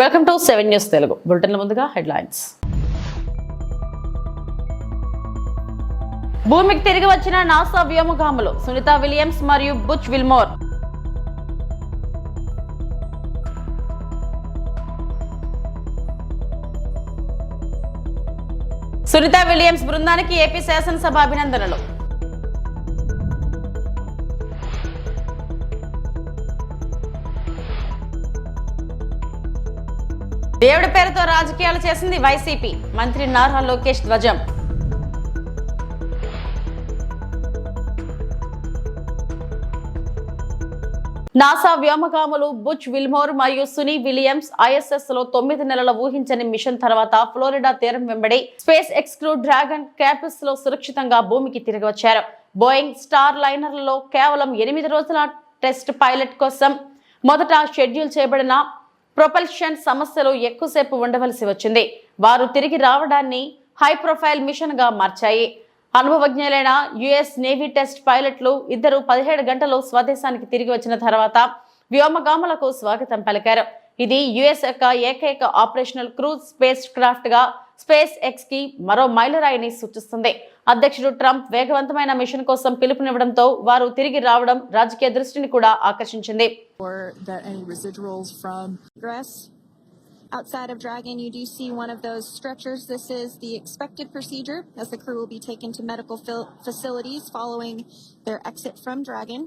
Welcome to Seven News Telugu. బులెటిన్ల ముందుగా headlines. భూమికి తిరిగి వచ్చిన నాసా వ్యోమగాములు సునీత విలియమ్స్ మరియు బుచ్ విల్మోర్. సునీత విలియమ్స్ బృందానికి ఏపీ శాసనసభ అభినందనలు. దేవుడి పేరుతో రాజకీయాలు చేసింది వైసీపీ. మంత్రి నారా లోకేష్ ధ్వజం. నాసా వ్యోమగాములు బుచ్ విల్మోర్ మరియు సునీ విలియమ్స్ ఐఎస్ఎస్లో తొమ్మిది నెలల ఊహించని మిషన్ తర్వాత ఫ్లోరిడా తీరం వెంబడి స్పేస్ ఎక్స్ డ్రాగన్ క్యాపిస్లో సురక్షితంగా భూమికి తిరిగి వచ్చారు. బోయింగ్ స్టార్ లైనర్లలో కేవలం ఎనిమిది రోజుల టెస్ట్ పైలట్ కోసం మొదట షెడ్యూల్ చేయబడిన ప్రొపల్షన్ సమస్యలు ఎక్కువసేపు ఉండవలసి వచ్చింది. వారు తిరిగి రావడాన్ని హై ప్రొఫైల్ మిషన్గా మార్చాయి. అనుభవజ్ఞులైన యుఎస్ నేవీ టెస్ట్ పైలట్లు ఇద్దరు పదిహేడు గంటలు స్వదేశానికి తిరిగి వచ్చిన తర్వాత వ్యోమగాములకు స్వాగతం పలికారు. ఇది యుఎస్ యొక్క ఏకైక ఆపరేషనల్ క్రూజ్ స్పేస్ క్రాఫ్ట్గా స్పేస్ ఎక్స్కి మరో మైలురాయిని సూచిస్తుంది అధ్యక్షుడు ట్రంప్ వేగవంతమైన మిషన్ కోసం పిలుపునివ్వడంతో వారు తిరిగి రావడం రాజకీయ దృష్టిని కూడా ఆకర్షించింది. Outside of Dragon, you do see one of those stretchers. This is the expected procedure as the crew will be taken to medical facilities following their exit from Dragon.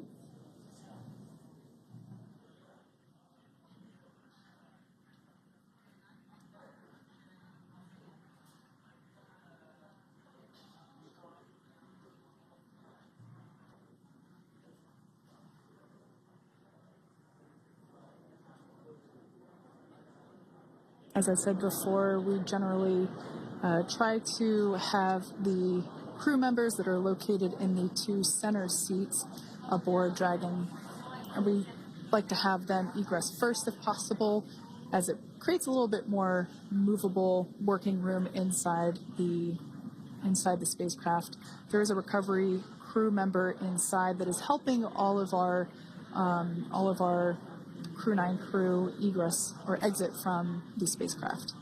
As I said before, we generally uh, try to have the crew members that are located in the two center seats aboard Dragon, and we like to have them egress first if possible, as it creates a little bit more movable working room inside the inside the spacecraft. There is a recovery crew member inside that is helping all of our um, all of our Crew 9 crew egress or exit from the spacecraft.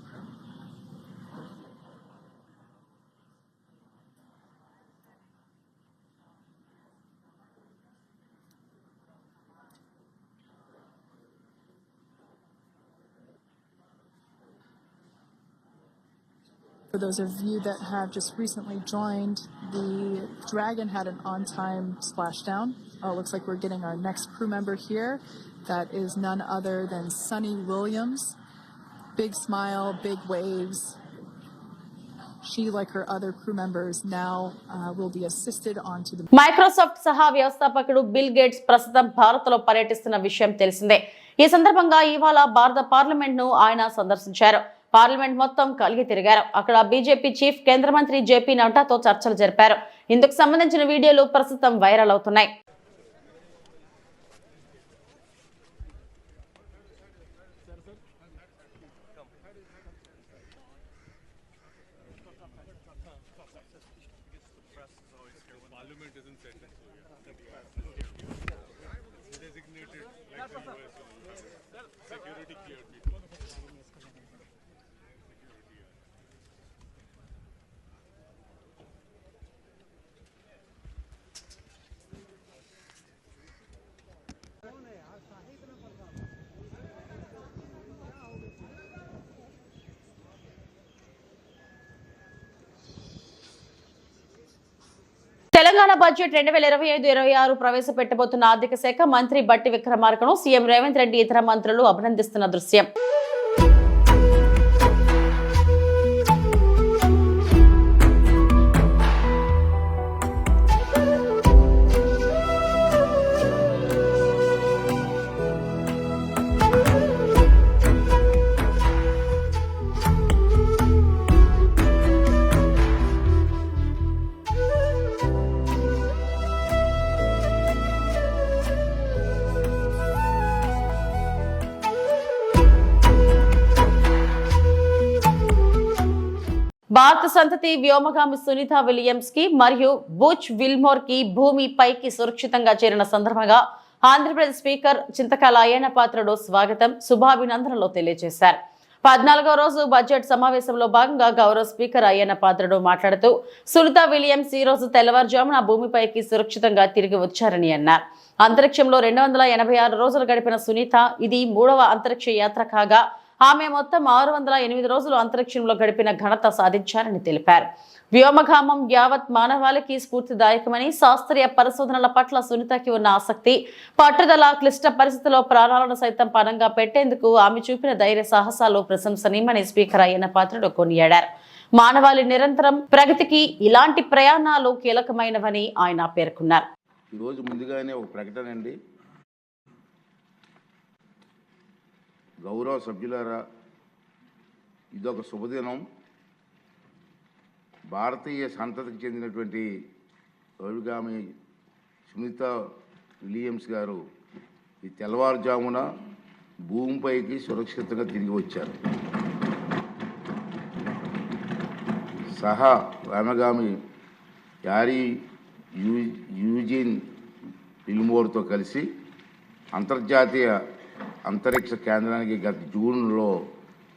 For those of you that have just recently joined, the Dragon had an on time splashdown. Uh, looks like we're getting our next crew member here. That is none other than Sunny Williams. Big smile, big waves. She, like her other crew members, now uh, will be assisted onto the Microsoft సహా వ్యవస్థాపకుడు Bill Gates ప్రస్తుతం భారత్ లో పర్యటిస్తున్న విషయం తెలిసిందే ఈ సందర్భంగా ఇవాళ భారత పార్లమెంట్ ను ఆయన సందర్శించారు పార్లమెంట్ మొత్తం కలిగి తిరిగారు. అక్కడ బీజేపీ చీఫ్ కేంద్ర మంత్రి జేపీ నడ్డాతో చర్చలు జరిపారు. ఇందుకు సంబంధించిన వీడియోలు ప్రస్తుతం వైరల్ అవుతున్నాయి. Designated like the US. Security cleared. Telangana budget రెండు వేల ఇరవై ఐదు ఇరవై ఆరు ప్రవేశపెట్టబోతున్న ఆర్థిక శాఖ మంత్రి బట్టి విక్రమార్కను సీఎం రేవంత్ రెడ్డి ఇతర మంత్రులు అభినందిస్తున్న దృశ్యం. సంతతి వ్యోమగామి సునీత విలియమ్స్కి మరియు బుచ్ విల్మోర్కి భూమి పైకి సురక్షితంగా చేరిన సందర్భంగా ఆంధ్రప్రదేశ్ స్పీకర్ చింతకాల అయ్యన్న పాత్రుడు స్వాగతం శుభాభినందనలు తెలియజేశారు. పద్నాలుగో రోజు బడ్జెట్ సమావేశంలో భాగంగా గౌరవ స్పీకర్ అయ్యన్న పాత్రుడు మాట్లాడుతూ సునీత విలియమ్స్ ఈ రోజు తెల్లవారుజామున భూమిపైకి సురక్షితంగా తిరిగి వచ్చారని అన్నారు. అంతరిక్షంలో రెండు వందల ఎనభై ఆరు రోజులు గడిపిన సునీత ఇది మూడవ అంతరిక్ష యాత్ర కాగా ఆమె మొత్తం ఆరు వందల ఎనిమిది రోజులు అంతరిక్షంలో గడిపిన ఘనత సాధించారని తెలిపారు. వ్యోమగామం యావత్ మానవాళికి స్ఫూర్తిదాయకమని శాస్త్రీయ పరిశోధనల పట్ల సునీతకి ఉన్న ఆసక్తి పట్టుదల క్లిష్ట పరిస్థితుల్లో ప్రాణాలను సైతం పణంగా పెట్టేందుకు ఆమె చూపిన ధైర్య సాహసాలు ప్రశంసనీయమని స్పీకర్ అయ్యన్న పాత్రుడు కొనియాడారు. మానవాళి నిరంతరం ప్రగతికి ఇలాంటి ప్రయాణాలు కీలకమైనవని ఆయన పేర్కొన్నారు. ఈరోజు ముందుగానే ఒక ప్రకటన అండి. గౌరవ సభ్యులారా ఇదొక శుభదినం. భారతీయ సంతతికి చెందినటువంటి రవిగామి సునీత విలియమ్స్ గారు ఈ తెల్లవారుజామున భూమిపైకి సురక్షితంగా తిరిగి వచ్చారు. సహా రామగామి యారీ యూ యూజిన్ పిల్మోర్తో కలిసి అంతర్జాతీయ అంతరిక్ష కేంద్రానికి గత జూన్లో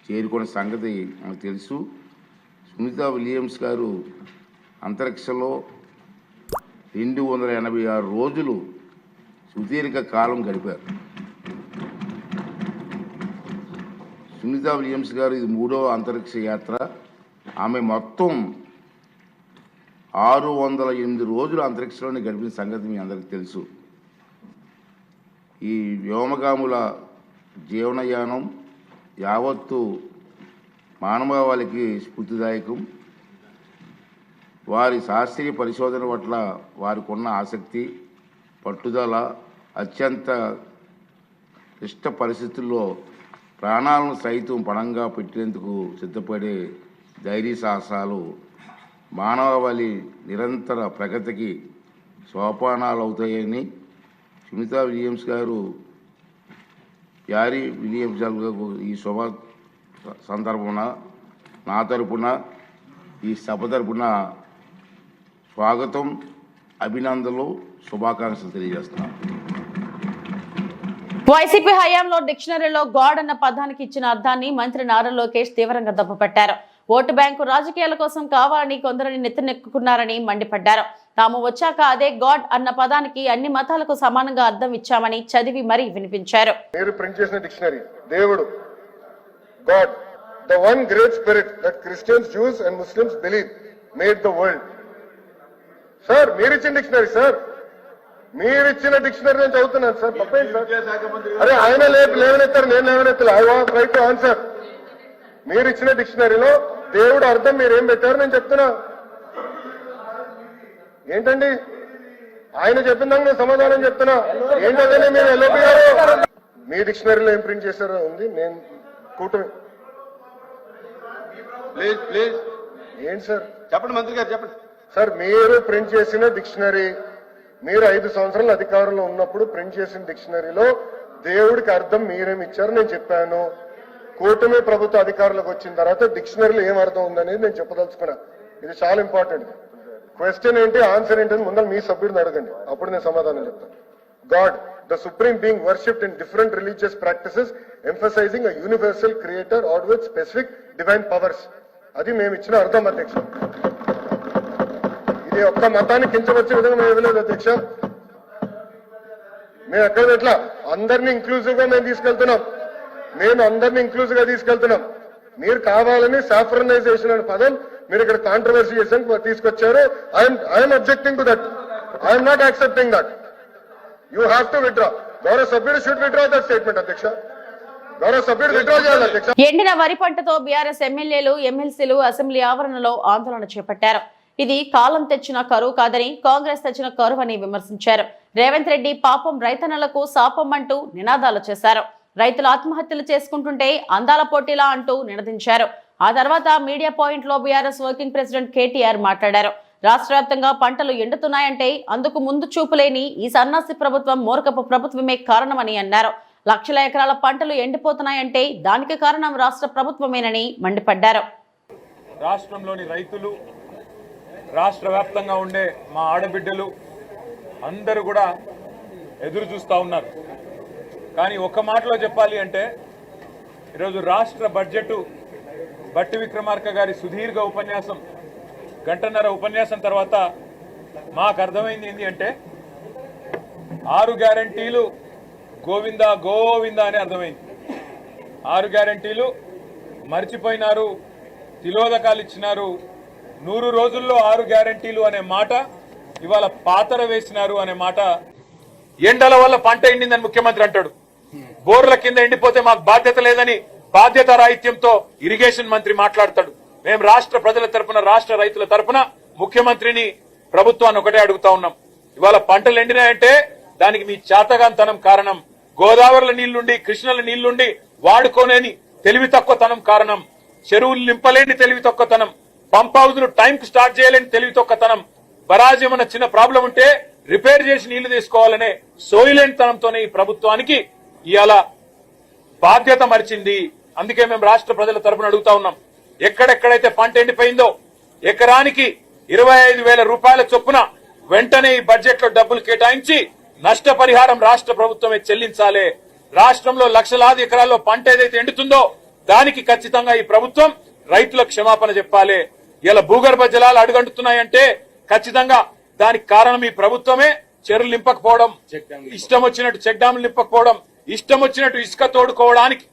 చేరుకున్న సంగతి మనకు తెలుసు. సునీత విలియమ్స్ గారు అంతరిక్షంలో రెండు వందల ఎనభై ఆరు రోజులు సుదీర్ఘ కాలం గడిపారు. సునీత విలియమ్స్ గారు ఇది మూడవ అంతరిక్ష యాత్ర. ఆమె మొత్తం ఆరు వందల ఎనిమిది రోజులు అంతరిక్షంలోనే గడిపిన సంగతి మీ అందరికీ తెలుసు. ఈ వ్యోమగాముల జీవనయానం యావత్తు మానవాళికి స్ఫూర్తిదాయకం. వారి శాస్త్రీయ పరిశోధన పట్ల వారికి ఉన్న ఆసక్తి పట్టుదల అత్యంత క్లిష్ట పరిస్థితుల్లో ప్రాణాలను సైతం పణంగా పెట్టేందుకు సిద్ధపడే ధైర్య సాహసాలు మానవాళి నిరంతర ప్రగతికి సోపానాలు అవుతాయని సునీత విలియమ్స్ గారు యారి విలియమ్స్ ఈ శుభ సందర్భమున నా తరపున ఈ సభ తరపున స్వాగతం అభినందనలు శుభాకాంక్షలు తెలియజేస్తున్నాను. వైసీపీ హయాంలో డిక్షనరీలో గాడ్ అన్న పదానికి ఇచ్చిన అర్థాన్ని మంత్రి నారా లోకేష్ తీవ్రంగా దెబ్బపట్టారు. ఓటు బ్యాంకు రాజకీయాల కోసం కావాలని కొందరిని నెత్తినెక్కుకున్నారని మండిపడ్డారు. తాము వచ్చాక అదే గాడ్ అన్న పదానికి అన్ని మతాలకు సమానంగా అర్థం ఇచ్చామని చదివి మరీ వినిపించారు. మీరు ప్రింట్ చేసిన డిక్షనరీ. దేవుడు God the one great spirit that Christians Jews and Muslims believe made the world. Sir మీరు ఇచ్చిన డిక్షనరీ సార్. మీరు ఇచ్చిన డిక్షనరీ నేను చదువుతున్నాను సార్. అరే ఆయన లేదు లేవనెత్తారు నేను లేవనెత్తాను I want right to answer. మీరు ఇచ్చిన డిక్షనరీలో దేవుడు అర్థం మీరు ఏం పెట్టారు నేను చెప్తున్నా. ఏంటండి? ఆయన చెప్పిన దానికి నేను సమాధానం చెప్తున్నా. ఏంటంటే మీరు గారు మీ డిక్షనరీలో ఏం ప్రింట్ చేశారో ఉంది నేను కూటమి. Please please. ఏంటి సార్? చెప్పండి మంత్రి గారు చెప్పండి. సార్ మీరు ప్రింట్ చేసిన డిక్షనరీ మీరు ఐదు సంవత్సరాల అధికారంలో ఉన్నప్పుడు ప్రింట్ చేసిన డిక్షనరీలో దేవుడికి అర్థం మీరేమి ఇచ్చారు నేను చెప్పాను. కూటమి ప్రభుత్వ అధికారులకు వచ్చిన తర్వాత డిక్షనరీలో ఏం అర్థం ఉందనేది నేను చెప్పదలుచుకున్నా. ఇది చాలా ఇంపార్టెంట్. క్వశ్చన్ ఏంటి? ఆన్సర్ ఏంటి? ముందర మీ సభ్యుడిని అడగండి. అప్పుడు నేను సమాధానం చెప్తాను. God the supreme being worshipped in different religious practices emphasising a universal creator or with specific divine powers అది మేము ఇచ్చిన అర్థం అధ్యక్ష. ఇది ఒక్క మతాన్ని కించవచ్చే విధంగా మేము ఇవ్వలేదు అధ్యక్ష. మేము ఎక్కడ ఎట్లా అందరినీ ఇంక్లూజివ్గా మేము తీసుకెళ్తున్నాం. మేము అందరిని ఇంక్లూజివ్గా తీసుకెళ్తున్నాం. మీరు కావాలని సాఫ్రనైజేషన్ అనే పదం మీరు ఇక్కడ కాంట్రవర్సీ చేసాను తీసుకొచ్చారు. I'm I'm objecting to that I'm not accepting that you have to withdraw గౌరవ సభ్యుడు షుడ్ విత్డ్రా దట్ స్టేట్మెంట్ అధ్యక్ష. అధ్యక్ష. ఎండిన వరి పంటతో బీఆర్ఎస్ ఎమ్మెల్యేలు ఎమ్మెల్సీలు అసెంబ్లీ ఆవరణలో ఆందోళన చేపట్టారు. ఇది కాలం తెచ్చిన కరువు కాదని కాంగ్రెస్ తెచ్చిన కరువు అని విమర్శించారు. రేవంత్ రెడ్డి పాపం రైతన్నలకు శాపం అంటూ నినాదాలు చేశారు. రైతులు ఆత్మహత్యలు చేసుకుంటుంటే అందాల పోటీలా అంటూ నినదించారు. ఆ తర్వాత మీడియా పాయింట్లో బీఆర్ఎస్ వర్కింగ్ ప్రెసిడెంట్ కేటీఆర్ మాట్లాడారు. రాష్ట్ర వ్యాప్తంగా పంటలు ఎండుతున్నాయంటే అందుకు ముందు చూపులేని ఈ సన్నాసి ప్రభుత్వం మూర్ఖపు ప్రభుత్వమే కారణమని అన్నారు. లక్షల ఎకరాల పంటలు ఎండిపోతున్నాయంటే దానికి కారణం రాష్ట్ర ప్రభుత్వమేనని మండిపడ్డారు. రాష్ట్రంలోని రైతులు రాష్ట్ర వ్యాప్తంగా ఉండే మా ఆడబిడ్డలు అందరూ కూడా ఎదురు చూస్తూ ఉన్నారు. కానీ ఒక్క మాటలో చెప్పాలి అంటే ఈరోజు రాష్ట్ర బడ్జెట్ బట్టి విక్రమార్క గారి సుదీర్ఘ ఉపన్యాసం గంటన్నర ఉపన్యాసం తర్వాత మాకు అర్థమైంది ఏంటి అంటే ఆరు గ్యారంటీలు గోవింద గోవింద అని అర్థమైంది. ఆరు గ్యారంటీలు మర్చిపోయినారు తిలోదకాలు ఇచ్చినారు నూరు రోజుల్లో ఆరు గ్యారంటీలు అనే మాట ఇవాళ పాతర వేసినారు అనే మాట ఎండల వల్ల పంట ఎండిందని ముఖ్యమంత్రి అంటాడు. బోర్ల కింద ఎండిపోతే మాకు బాధ్యత లేదని బాధ్యత రాహిత్యంతో ఇరిగేషన్ మంత్రి మాట్లాడతాడు. మేము రాష్ట్ర ప్రజల తరపున రాష్ట్ర రైతుల తరపున ముఖ్యమంత్రిని ప్రభుత్వాన్ని ఒకటే అడుగుతా ఉన్నాం. ఇవాళ పంటలు ఎండినాయంటే దానికి మీ చాతగాంతనం కారణం. గోదావరిల నీళ్ళుండి కృష్ణల నీళ్ళుండి వాడుకోలేని తెలివి తక్కువతనం కారణం. చెరువులు నింపలేని తెలివి తక్కువతనం పంప్ హౌజ్లు టైంకి స్టార్ట్ చేయలేని తెలివి తక్కువతనం బరాజ్ ఏమన్నా చిన్న ప్రాబ్లం ఉంటే రిపేర్ చేసి నీళ్ళు తీసుకోవాలనే సోయిలేనితనంతోనే ఈ ప్రభుత్వానికి ఇవాళ బాధ్యత మరిచింది. అందుకే మేము రాష్ట్ర ప్రజల తరపున అడుగుతా ఉన్నాం. ఎక్కడెక్కడైతే పంట ఎండిపోయిందో ఎకరానికి ఇరవై ఐదు వేల రూపాయల చొప్పున వెంటనే ఈ బడ్జెట్లో డబ్బులు కేటాయించి నష్టపరిహారం రాష్ట్ర ప్రభుత్వమే చెల్లించాలి. రాష్ట్రంలో లక్షలాది ఎకరాల్లో పంట ఏదైతే ఎండుతుందో దానికి ఖచ్చితంగా ఈ ప్రభుత్వం రైతులకు క్షమాపణ చెప్పాలి. ఇలా భూగర్భ జలాలు అడుగంటున్నాయంటే ఖచ్చితంగా దానికి కారణం ఈ ప్రభుత్వమే. చెరువులు నింపకపోవడం. ఇష్టం వచ్చినట్టు చెక్ డ్యాములు నింపకపోవడం ఇష్టం వచ్చినట్టు ఇసుక తోడుకోవడానికి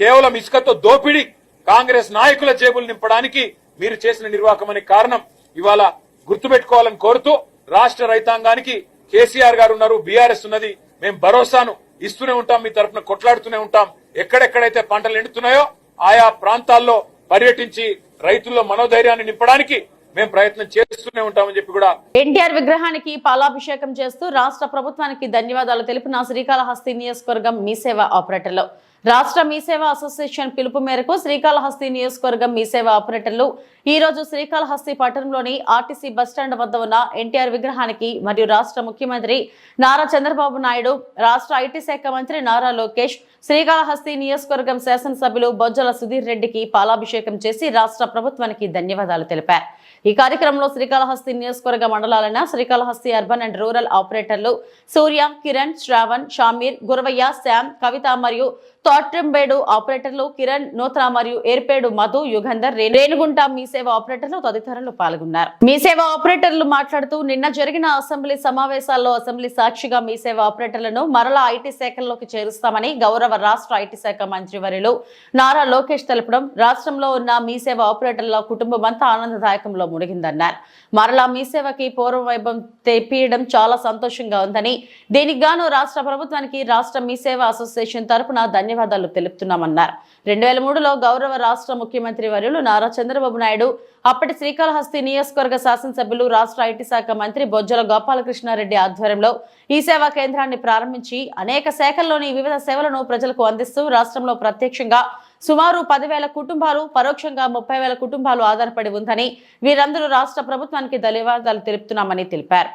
కేవలం ఇసుకతో దోపిడీ కాంగ్రెస్ నాయకుల జేబులు నింపడానికి మీరు చేసిన నిర్వాహకమనే కారణం ఇవాళ గుర్తుపెట్టుకోవాలని కోరుతూ రాష్ట్ర రైతాంగానికి కేసీఆర్ గారు ఉన్నారు బీఆర్ఎస్ ఉన్నది. మేము భరోసాను ఇస్తూనే ఉంటాం మీ తరఫున కొట్లాడుతూనే ఉంటాం. ఎక్కడెక్కడైతే పంటలు ఎండుతున్నాయో ఆయా ప్రాంతాల్లో పర్యటించి రైతుల్లో మనోధైర్యాన్ని నింపడానికి మేము ప్రయత్నం చేస్తూనే ఉంటామని చెప్పి కూడా ఎన్టీఆర్ విగ్రహానికి పాలాభిషేకం చేస్తూ రాష్ట్ర ప్రభుత్వానికి ధన్యవాదాలు. తెలిపిన శ్రీకాళహస్తి నియోజకవర్గం మీసేవ ఆపరేటర్లు. రాష్ట్ర మీసేవ అసోసియేషన్ పిలుపు మేరకు శ్రీకాళహస్తి నియోజకవర్గం మీసేవ ఆపరేటర్లు. ఈ రోజు శ్రీకాళహస్తి పట్టణంలోని ఆర్టీసీ బస్టాండ్ వద్ద ఉన్న ఎన్టీఆర్ విగ్రహానికి మరియు రాష్ట్ర ముఖ్యమంత్రి నారా చంద్రబాబు నాయుడు రాష్ట్ర ఐటీ శాఖ మంత్రి నారా లోకేష్ శ్రీకాళహస్తి నియోజకవర్గం శాసనసభ్యులు బొజ్జల సుధీర్ రెడ్డికి పాలాభిషేకం చేసి రాష్ట్ర ప్రభుత్వానికి ధన్యవాదాలు తెలిపారు. ఈ కార్యక్రమంలో శ్రీకాళహస్తి నియోజకవర్గ మండలాలైన శ్రీకాళహస్తి అర్బన్ అండ్ రూరల్ ఆపరేటర్లు సూర్య కిరణ్ శ్రావణ్ షామీర్ గురవయ్య శ్యామ్ కవిత మరియు తోట్రంబేడు ఆపరేటర్లు కిరణ్ నూతన మరియు ఏర్పేడు మధు యుగంధర్ రే- రేణుగుంట మీ సేవ ఆపరేటర్లు తదితరులు పాల్గొన్నారు. మీసేవ ఆపరేటర్లు మాట్లాడుతూ నిన్న జరిగిన అసెంబ్లీ సమావేశాల్లో అసెంబ్లీ సాక్షిగా మీసేవ ఆపరేటర్లను మరలా ఐటీ శాఖల్లోకి చేరుస్తామని గౌరవ రాష్ట్ర ఐటీ శాఖ మంత్రివర్యులు నారా లోకేష్ తెలపడం రాష్ట్రంలో ఉన్న మీ సేవ ఆపరేటర్ల కుటుంబం అంతా ఆనందదాయకంలో మునిగిందన్నారు. మరలా మీ సేవకి పూర్వ వైభవం తెప్పియడం చాలా సంతోషంగా ఉందని దీనికి గాను రాష్ట్ర ప్రభుత్వానికి రాష్ట్ర మీ సేవ అసోసియేషన్ తరపున ధన్యవాదాలు తెలుపుతున్నామన్నారు. రెండు వేల మూడులో గౌరవ రాష్ట్ర ముఖ్యమంత్రి వర్యులు నారా చంద్రబాబు నాయుడు అప్పటి శ్రీకాళహస్తి నియోజకవర్గ శాసనసభ్యులు రాష్ట్ర ఐటీ శాఖ మంత్రి బొజ్జల గోపాలకృష్ణారెడ్డి ఆధ్వర్యంలో ఈ సేవా కేంద్రాన్ని ప్రారంభించి అనేక శాఖల్లోని వివిధ సేవలను ప్రజలకు అందిస్తూ రాష్ట్రంలో ప్రత్యక్షంగా సుమారు పదివేల కుటుంబాలు పరోక్షంగా ముప్పై వేల కుటుంబాలు ఆధారపడి ఉందని వీరందరూ రాష్ట్ర ప్రభుత్వానికి ధన్యవాదాలు తెలుపుతున్నామని తెలిపారు.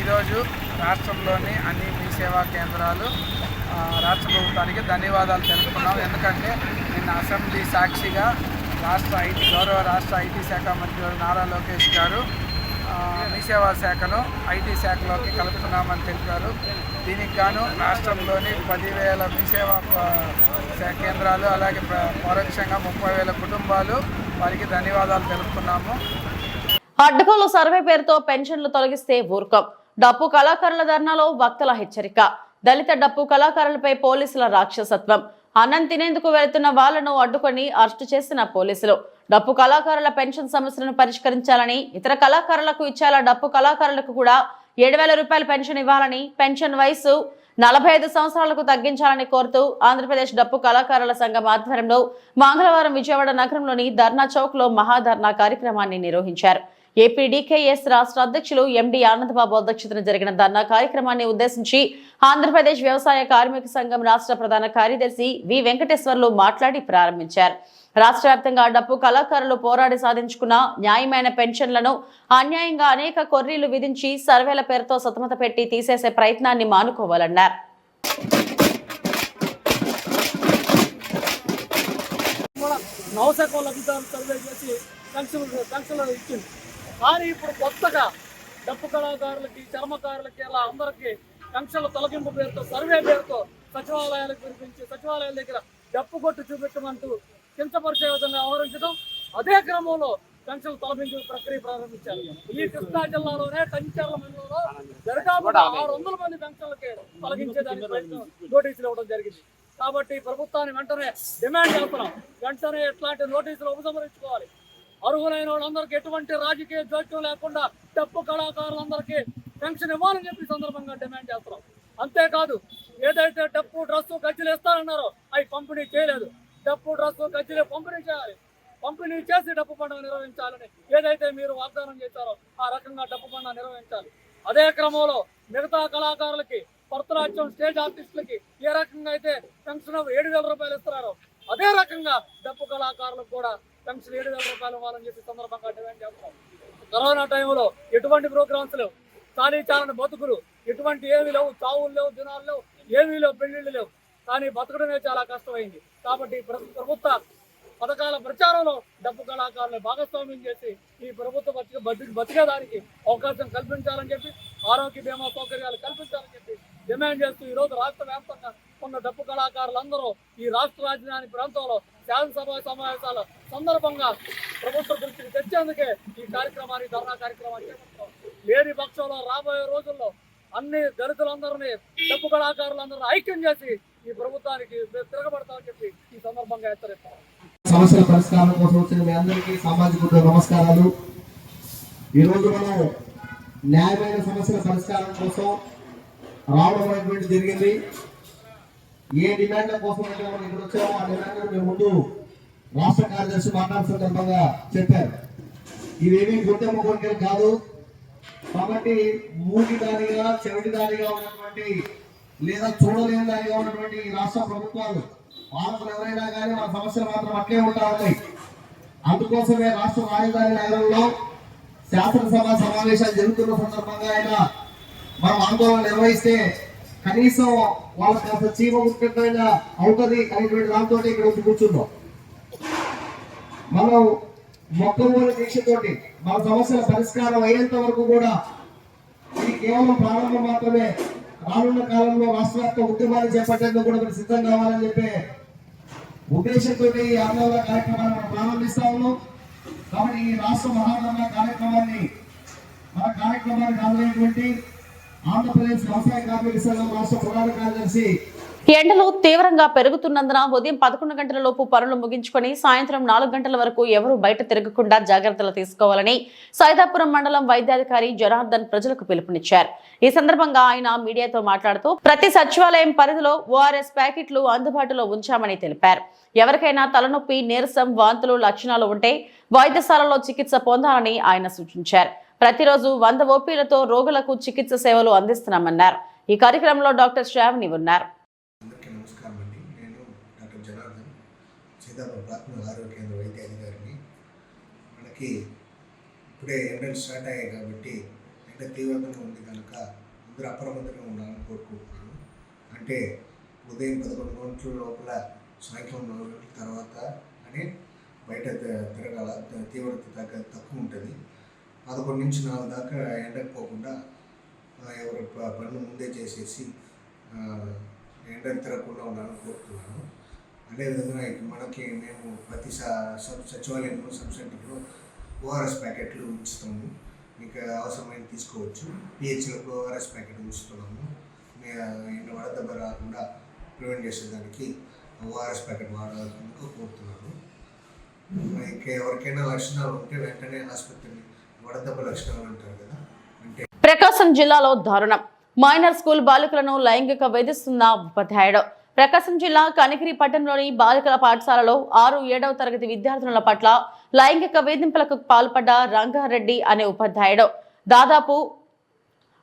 ఈరోజు రాష్ట్రంలోని అన్ని సేవా కేంద్రాలు రాష్ట్ర ప్రభుత్వానికి ధన్యవాదాలు తెలుపుకున్నాం ఎందుకంటే నిన్న అసెంబ్లీ సాక్షిగా రాష్ట్ర ఐటీ గౌరవ రాష్ట్ర ఐటీ శాఖ మంత్రి నారా లోకేష్ గారు మీ సేవా శాఖను ఐటీ శాఖలోకి కలుపుతున్నామని తెలిపారు. దీనికి గాను రాష్ట్రంలోని పదివేల మీ సేవా కేంద్రాలు అలాగే ప్ర- పరోక్షంగా ముప్పై వేల కుటుంబాలు వారికి ధన్యవాదాలు తెలుపుతున్నాము. అడ్డగోలు సర్వే పేరుతో పెన్షన్లు తొలగిస్తే ఊరుకం. డప్పు కళాకారుల ధర్నాలో వక్తల హెచ్చరిక. దళిత డప్పు కళాకారులపై పోలీసుల రాక్షసత్వం. అన్నం తినేందుకు వెళ్తున్న వాళ్ళను అడ్డుకొని అరెస్టు చేసిన పోలీసులు. డప్పు కళాకారుల పెన్షన్ సమస్యలను పరిష్కరించాలని ఇతర కళాకారులకు ఇచ్చేలా డప్పు కళాకారులకు కూడా ఏడు వేల రూపాయల పెన్షన్ ఇవ్వాలని పెన్షన్ వయసు నలభై ఐదు సంవత్సరాలకు తగ్గించాలని కోరుతూ ఆంధ్రప్రదేశ్ డప్పు కళాకారుల సంఘం ఆధ్వర్యంలో మంగళవారం విజయవాడ నగరంలోని ధర్నా చౌక్లో మహాధర్నా కార్యక్రమాన్ని నిర్వహించారు. ఏపీడీకేఎస్ రాష్ట్ర అధ్యక్షులు ఎండి ఆనందబాబు అధ్యక్షతన జరిగిన ధర్నా కార్యక్రమాన్ని ఉద్దేశించి ఆంధ్రప్రదేశ్ వ్యవసాయ కార్మిక సంఘం రాష్ట్ర ప్రధాన కార్యదర్శి వి వెంకటేశ్వర్లు మాట్లాడి ప్రారంభించారు. రాష్ట్ర వ్యాప్తంగా డప్పు కళాకారులు పోరాడి సాధించుకున్న న్యాయమైన పెన్షన్లను అన్యాయంగా అనేక కొర్రీలు విధించి సర్వేల పేరుతో సతమత పెట్టి తీసేసే ప్రయత్నాన్ని మానుకోవాలన్నారు. నవశాఖ లబ్ధిదారులు సర్వే చేసి పెన్షన్ పెన్షన్ ఇచ్చింది. కానీ ఇప్పుడు కొత్తగా డప్పు కళాకారులకి చర్మకారులకి అలా అందరికీ పెన్షన్ల తొలగింపు పేరుతో సర్వే పేరుతో సచివాలయాలకు పిలిపించి సచివాలయాల దగ్గర డప్పు కొట్టు చూపెట్టమంటూ కించపరిచే విధంగా వ్యవహరించడం అదే క్రమంలో పెన్షన్లు తొలగించే ప్రక్రియ ప్రారంభించారు. ఈ కృష్ణా జిల్లాలోనే కంచర్ల మండలంలో దరిదాపుగా ఆరు వందల మంది పెన్షన్లకి తొలగించేదానికి ప్రయత్నం నోటీసులు ఇవ్వడం జరిగింది. కాబట్టి ప్రభుత్వాన్ని వెంటనే డిమాండ్ చేస్తున్నాం. వెంటనే ఇట్లాంటి నోటీసులు ఉపసంహరించుకోవాలి? అర్హులైన వాళ్ళందరికీ ఎటువంటి రాజకీయ జోక్యం లేకుండా డప్పు కళాకారులందరికీ పెన్షన్ ఇవ్వాలని చెప్పి సందర్భంగా డిమాండ్ చేస్తున్నాం. అంతేకాదు ఏదైతే డప్పు డ్రస్సు గజ్జలు ఇస్తారన్నారో అవి పంపిణీ చేయలేదు. డప్పు డ్రస్సు గజ్జలు పంపిణీ చేయాలి. పంపిణీ చేసి డప్పు పండుగ నిర్వహించాలని ఏదైతే మీరు వాగ్దానం చేశారో ఆ రకంగా డప్పు పండుగ నిర్వహించాలి. అదే క్రమంలో మిగతా కళాకారులకి భరతనాట్యం స్టేజ్ ఆర్టిస్టులకి ఏ రకంగా అయితే పెన్షన్ ఏడు వేల రూపాయలు ఇస్తున్నారో అదే రకంగా డప్పు కళాకారులకు కూడా పెన్షన్ ఏడు వేల రూపాయలు ఇవ్వాలని చెప్పి సందర్భంగా డిమాండ్ చేస్తాం కరోనా టైంలో ఎటువంటి ప్రోగ్రామ్స్ లేవు. కానీ చాలా బతుకులు. ఎటువంటి ఏమీ లేవు. చావులు లేవు దినాలు లేవు ఏమీ లేవు పెళ్ళిళ్ళు లేవు. కానీ బతకడమే చాలా కష్టమైంది. కాబట్టి ప్రభుత్వ పథకాల ప్రచారంలో డబ్బు కళాకారులు భాగస్వామ్యం చేసి ఈ ప్రభుత్వ బతిక బతి- బతికేదానికి అవకాశం కల్పించాలని చెప్పి ఆరోగ్య బీమా సౌకర్యాలు కల్పించాలని చెప్పి డిమాండ్ చేస్తూ ఈ రోజు రాష్ట్ర వ్యాప్తంగా ఉన్న డప్పు కళాకారులందరూ ఈ రాష్ట్ర రాజధాని ప్రాంతంలో శాసనసభ సమావేశాల సందర్భంగా ప్రభుత్వ దృష్టికి తెచ్చేందుకే ఈ కార్యక్రమాన్ని ధర్నా కార్యక్రమాన్ని చేపడతాం లేని పక్షంలో రాబోయే రోజుల్లో అన్ని దళితులందరినీ డప్పు కళాకారులందరినీ ఐక్యం చేసి ఈ ప్రభుత్వానికి తిరగబడతామని చెప్పి ఈ సందర్భంగా హెచ్చరిస్తాం. సమస్యల పరిష్కారం కోసం వచ్చిన మీ అందరికీ సామాజిక నమస్కారాలు. ఈరోజు మనం న్యాయమైన సమస్యల పరిష్కారం కోసం రావడం అనేటువంటి జరిగింది. ఏ డిమాండ్ల కోసం అయితే మనం ఇక్కడ వచ్చామో ఆ డిమాండ్ మేము ముందు రాష్ట్ర కార్యదర్శి మాట్లాడే సందర్భంగా చెప్పారు. ఇవేమీ గుర్తింపు కోరికలు కాదు. కాబట్టి మూటి దానిగా చెవిటి దానిగా ఉన్నటువంటి లేదా చూడలేని దానిగా ఉన్నటువంటి రాష్ట్ర ప్రభుత్వాలు పాలకులు ఎవరైనా కానీ మన సమస్యలు మాత్రం అట్లే ఉంటా ఉన్నాయి. అందుకోసమే రాష్ట్ర రాజధాని నగరంలో శాసనసభ సమావేశాలు జరుగుతున్న సందర్భంగా ఆయన మనం ఆందోళన నిర్వహిస్తే కనీసం వాళ్ళకి కాస్త చీమ ముఖ్యమైన అవుతుంది అనేటువంటి దాంతో ఇక్కడ వచ్చి కూర్చుందాం మనం మొక్కమూల దీక్షతోటి మన సమస్యల పరిష్కారం అయ్యేంత వరకు కూడా ఇది కేవలం ప్రారంభం మాత్రమే రానున్న కాలంలో రాష్ట్ర వ్యాప్త ఉద్యమాన్ని చేపట్టేందుకు కూడా మీరు సిద్ధం కావాలని చెప్పే ఉద్దేశంతో ఈ ఆందోళన కార్యక్రమాన్ని మనం ప్రారంభిస్తా ఉన్నాం. కాబట్టి ఈ రాష్ట్ర మహానంద కార్యక్రమాన్ని మన కార్యక్రమానికి హాజరైనటువంటి ఆంధ్రప్రదేశ్ వ్యవసాయ కార్మిక సంఘం రాష్ట్ర ప్రధాన కార్యదర్శి ఎండలు తీవ్రంగా పెరుగుతున్నందున ఉదయం పదకొండు గంటల లోపు పనులు ముగించుకొని సాయంత్రం నాలుగు గంటల వరకు ఎవరూ బయట తిరగకుండా జాగ్రత్తలు తీసుకోవాలని సైదాపురం మండలం వైద్యాధికారి జనార్దన్ ప్రజలకు పిలుపునిచ్చారు. ఈ సందర్భంగా ఆయన మీడియాతో మాట్లాడుతూ ప్రతి సచివాలయం పరిధిలో ఓఆర్ఎస్ ప్యాకెట్లు అందుబాటులో ఉంచామని తెలిపారు. ఎవరికైనా తలనొప్పి నీరసం వాంతులు లక్షణాలు ఉంటే వైద్యశాలలో చికిత్స పొందాలని ఆయన సూచించారు. ప్రతిరోజు వంద ఓపీలతో రోగులకు చికిత్స సేవలు అందిస్తున్నామన్నారు. ఈ కార్యక్రమంలో డాక్టర్ శ్రావణి ఉన్నారు. మనకి ఇప్పుడే ఎండలు స్టార్ట్ అయ్యాయి కాబట్టి ఎండ తీవ్రంగా ఉంది కనుక అందరూ అప్రమత్తంగా ఉండాలని కోరుకుంటున్నాను. అంటే ఉదయం పదకొండు గంటల లోపల సాయంత్రం నాలుగు గంటల తర్వాత అని బయట తిరగాల తీవ్రత తగ్గ తక్కువ ఉంటుంది. పదకొండు నుంచి నాలుగు దాకా ఎండకు పోకుండా ఎవరు పనులు ముందే చేసేసి ఎండకు తిరగకుండా ఉండాలని కోరుతున్నాను. అదేవిధంగా మనకి మేము ప్రతి సబ్ సచివాలయంలో సబ్ సెంటర్లో ఓఆర్ఎస్ ప్యాకెట్లు ఉంచుతాము. మీకు అవసరమైన తీసుకోవచ్చు. పిహెచ్లకు ఓఆర్ఎస్ ప్యాకెట్ ఉంచుతున్నాము. మీ ఎండ వడదెబ్బ రాకుండా ప్రివెంట్ చేసేదానికి ఓఆర్ఎస్ ప్యాకెట్ వాడాలని కోరుతున్నాను. ఇంకా ఎవరికైనా లక్షణాలు ఉంటే వెంటనే ఆసుపత్రిని వడదెబ్బ లక్షణాలు అంటారు కదా. అంటే ప్రకాశం జిల్లాలో దారుణం. మైనర్ స్కూల్ బాలికలను లైంగిక వేధిస్తున్న ఉపాధ్యాయుడు. ప్రకాశం జిల్లా కనికిరి పట్టణంలోని బాలికల పాఠశాలలో ఆరు ఏడవ తరగతి విద్యార్థినుల పట్ల లైంగిక వేధింపులకు పాల్పడ్డ రంగారెడ్డి అనే ఉపాధ్యాయుడు. దాదాపు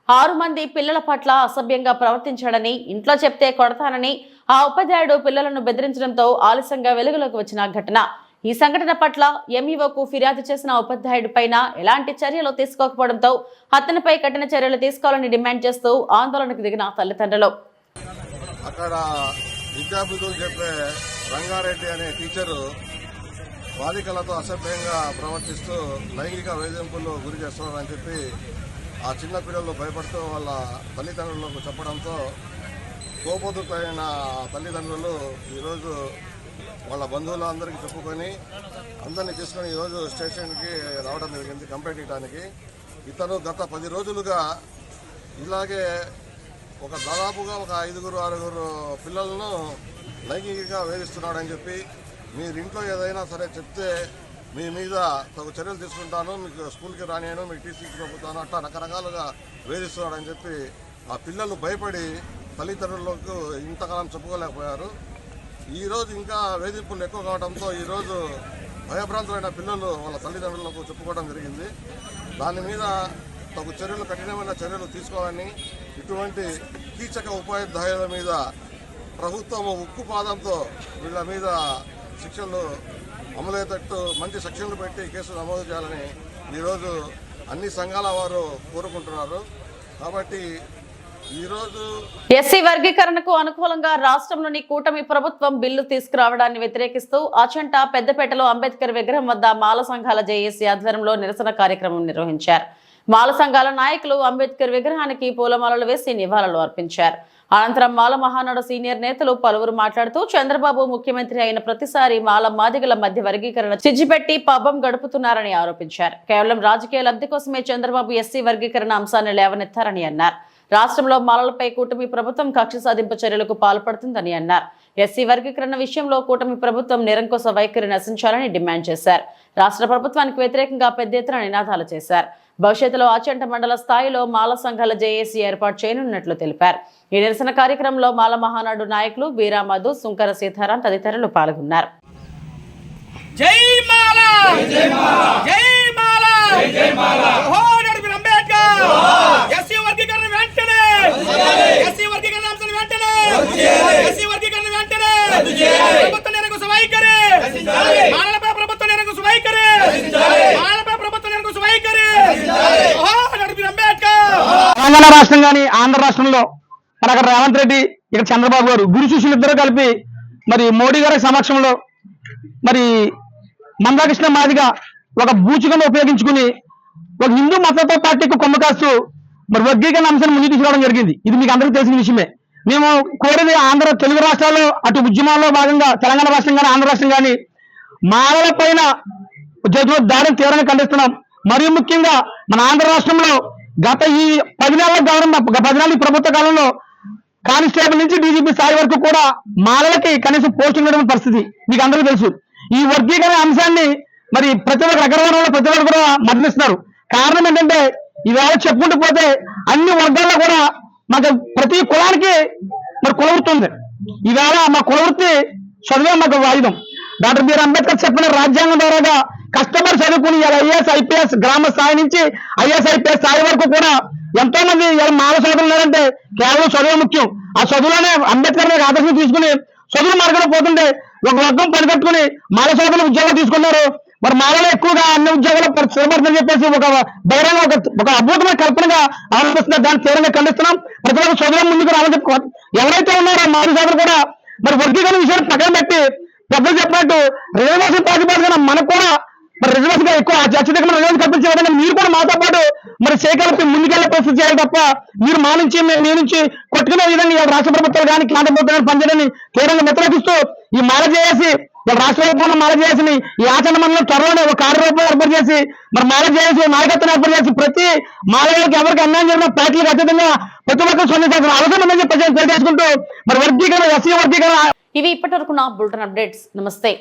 ఆరు మంది పిల్లల పట్ల అసభ్యంగా ప్రవర్తించాడని ఇంట్లో చెప్తే కొడతానని ఆ ఉపాధ్యాయుడు పిల్లలను బెదిరించడంతో ఆలస్యంగా వెలుగులోకి వచ్చిన ఘటన. ఈ సంఘటన పట్ల ఎంఈఓకు ఫిర్యాదు చేసిన ఉపాధ్యాయుడి పైన ఎలాంటి చర్యలు తీసుకోకపోవడంతో అతనిపై కఠిన చర్యలు తీసుకోవాలని డిమాండ్ చేస్తూ ఆందోళనకు దిగిన తల్లిదండ్రులు. అక్కడ విద్యార్థులు చెప్పే రంగారెడ్డి అనే టీచరు బాలికలతో అసభ్యంగా ప్రవర్తిస్తూ లైంగిక వేధింపులు గురి చేస్తున్నారని చెప్పి ఆ చిన్న పిల్లలు భయపడుతూ వాళ్ళ తల్లిదండ్రులకు చెప్పడంతో కోపోతులైన తల్లిదండ్రులు ఈరోజు వాళ్ళ బంధువులందరికీ చెప్పుకొని అందరినీ తీసుకొని ఈరోజు స్టేషన్కి రావడం జరిగింది కంప్లైంట్ ఇవ్వడానికి. ఇతను గత పది రోజులుగా ఇలాగే ఒక దాదాపుగా ఒక ఐదుగురు ఆరుగురు పిల్లలను లైంగికంగా వేధిస్తున్నాడని చెప్పి మీరు ఇంట్లో ఏదైనా సరే చెప్తే మీ మీద తగు చర్యలు తీసుకుంటాను మీకు స్కూల్కి రానియను మీకు టీసీకి పంపుతాను అట్లా రకరకాలుగా వేధిస్తున్నాడని చెప్పి ఆ పిల్లలు భయపడి తల్లిదండ్రులకు ఇంతకాలం చెప్పుకోలేకపోయారు. ఈరోజు ఇంకా వేధింపులు ఎక్కువ కావడంతో ఈరోజు భయభ్రాంతులైన పిల్లలు వాళ్ళ తల్లిదండ్రులకు చెప్పుకోవడం జరిగింది. దాని మీద తగు చర్యలు కఠినమైన చర్యలు తీసుకోవాలని ఇటువంటి కీచక ఉపాధ్యాయుల మీద ప్రభుత్వం ఉక్కు పాదంతో వీళ్ళ మీద శిక్షలు అమలయ్యేటట్టు మంచి శిక్షలు పెట్టి కేసు నమోదు చేయాలని ఈరోజు అన్ని సంఘాల వారు కోరుకుంటున్నారు. కాబట్టి ఎస్సీ వర్గీకరణకు అనుకూలంగా రాష్ట్రంలోని కూటమి ప్రభుత్వం బిల్లు తీసుకురావడాన్ని వ్యతిరేకిస్తూ అచంట పెద్దపేటలో అంబేద్కర్ విగ్రహం వద్ద మాల సంఘాల జేఏసీ ఆధ్వర్యంలో నిరసన కార్యక్రమం నిర్వహించారు. మాల సంఘాల నాయకులు అంబేద్కర్ విగ్రహానికి పూలమాలలు వేసి నివాళులు అర్పించారు. అనంతరం మాల మహానాడు సీనియర్ నేతలు పలువురు మాట్లాడుతూ చంద్రబాబు ముఖ్యమంత్రి అయిన ప్రతిసారి మాల మాదిగల మధ్య వర్గీకరణ చిచ్చిపెట్టి పబ్బం గడుపుతున్నారని ఆరోపించారు. కేవలం రాజకీయ లబ్ధి కోసమే చంద్రబాబు ఎస్సీ వర్గీకరణ అంశాన్ని లేవనెత్తారని అన్నారు. రాష్ట్రంలో మాలలపై కూటమి ప్రభుత్వం కక్ష సాధింపు చర్యలకు పాల్పడుతుందని అన్నారు. ఎస్సీ వర్గీకరణ విషయంలో కూటమి ప్రభుత్వం నిరంకుశ వైఖరి నశించాలని డిమాండ్ చేశారు. రాష్ట్ర ప్రభుత్వానికి వ్యతిరేకంగా పెద్ద ఎత్తున నినాదాలు చేశారు. భవిష్యత్తులో ఆచంట మండల స్థాయిలో మాల సంఘాల జేఏసీ ఏర్పాటు చేయనున్నట్లు తెలిపారు. ఈ నిరసన కార్యక్రమంలో మాల మహానాడు నాయకులు బీరా మధు సుంకర సీతారాం తదితరులు పాల్గొన్నారు. జై మాల! జై మాల! జై మాల! నడిపి అంబేద్కర్! ఎస్సీ వర్గీకరణ వెంటనే! ఎస్సీ వర్గీకరణ అంశాలు వెంటనే! ఎస్సీ వర్గీకరణ వెంటనే! ప్రభుత్వ నేరకు వైఖరి మాలలపై ప్రభుత్వ నేరకు వైఖరి మాలలపై ప్రభుత్వ నేరకు వైఖరి తెలంగాణ రాష్ట్రం కానీ ఆంధ్ర రాష్ట్రంలో మరి అక్కడ రేవంత్ రెడ్డి ఇక్కడ చంద్రబాబు గారు గురు శిష్యులు ఇద్దరు కలిపి మరి మోడీ గారి సమక్షంలో మరి మందాకృష్ణ మాదిగా ఒక బూచికను ఉపయోగించుకుని ఒక హిందూ మతతో పార్టీకి కొమ్మ కాస్తూ మరి వర్గీకరణ అంశాన్ని ముందు తీసుకురావడం జరిగింది. ఇది మీకు అందరికీ తెలిసిన విషయమే. మేము కోరిన ఆంధ్ర తెలుగు రాష్ట్రాల్లో అటు ఉద్యమాల్లో భాగంగా తెలంగాణ రాష్ట్రం కానీ ఆంధ్ర రాష్ట్రం కానీ మాలల పైన జరుగుతున్న దాడిని తీవ్రంగా ఖండిస్తున్నాం. మరియు ముఖ్యంగా మన ఆంధ్ర రాష్ట్రంలో గత ఈ పది నెలల గవర్నమెంట్ పది నెలల ఈ ప్రభుత్వ కాలంలో కానిస్టేబుల్ నుంచి డీజీపీ స్థాయి వరకు కూడా మాలలకి కనీసం పోస్టింగ్ ఇవ్వడం పరిస్థితి మీకు అందరికీ తెలుసు. ఈ వర్గీకరణ అంశాన్ని మరి ప్రతి ఒక్క అగ్రవర్ణంలో ప్రతి ఒక్కరు కూడా మద్దతిస్తున్నారు. కారణం ఏంటంటే ఇవాళ చెప్పుకుంటూ పోతే అన్ని వర్గాల్లో కూడా మాకు ప్రతి కులానికి మరి కులవృత్తి ఉంది. ఈవేళ మా కులవృత్తి చదివే మాకు ఆయుధం డాక్టర్ బిఆర్ అంబేద్కర్ చెప్పిన రాజ్యాంగం ద్వారాగా కస్టమర్ చదువుకుని ఇలా ఐఏఎస్ ఐపీఎస్ గ్రామ స్థాయి నుంచి ఐఏఎస్ ఐపీఎస్ స్థాయి వరకు కూడా ఎంతో మంది ఇలా మాల సోదరులు ఉన్నారంటే కేవలం చదువు ముఖ్యం. ఆ చదువులోనే అంబేద్కర్ మీద ఆదర్శం తీసుకుని చదువు మార్గంలో పోతుంటే ఒక వర్గం పనికట్టుకుని మాల సోదరులు ఉద్యోగాలు తీసుకున్నారు. మరి మాలలో ఎక్కువగా అన్ని ఉద్యోగాలు చూడబడుతుందని చెప్పేసి ఒక బహిరంగ ఒక ఒక అద్భుతమైన కల్పనగా ఆలోచిస్తున్నారు దాన్ని తీవ్రంగా ఖండిస్తున్నాం. ప్రతి ఒక్క సోదరం ముందుకు రావాలని చెప్పి ఎవరైతే ఉన్నారో మాల సోదరులు కూడా మరి వర్గీకరణ విషయాన్ని పక్కన పెట్టి పెద్దలు చెప్పినట్టు రిజర్వేషన్ ప్రాతిపదికన మనకు కూడా మరి రిజర్వేషన్గా ఎక్కువ అత్యధికమైన రిజర్వేషన్ కల్పించే మీరు కూడా మాతో పాటు మరి సేకరించి ముందుకెళ్ళే పరిస్థితి చేయాలి తప్ప మీరు మా నుంచి మీ నుంచి కొట్టుకునే విధంగా ఇవాళ రాష్ట్ర ప్రభుత్వాలు కానీ కేంద్ర ప్రభుత్వాలు పనిచేయడాన్ని తీవ్రంగా వ్యతిరేకిస్తూ ఈ మాల చేసి రాష్ట్ర ప్రభుత్వం మాల చేసి ఈ ఆచరణ మండలం త్వరలోనే ఒక కార్యరూపం ఏర్పాటు చేసి మరి మాల చేసి నాయకత్వం ఏర్పాటు చేసి ప్రతి మాలలకు ఎవరికి అన్యాయం జరిగిన పార్టీలకు అతీతంగా ప్రతి ఒక్కరు స్పందించాల్సిన అవసరం ఉందని చెప్పి తెలియజేసుకుంటూ మరి వర్గీకరణ ఎస్సీ వర్గీకరణ ఇవి ఇప్పటి వరకు నా బులెటిన్ అప్డేట్స్. నమస్తే.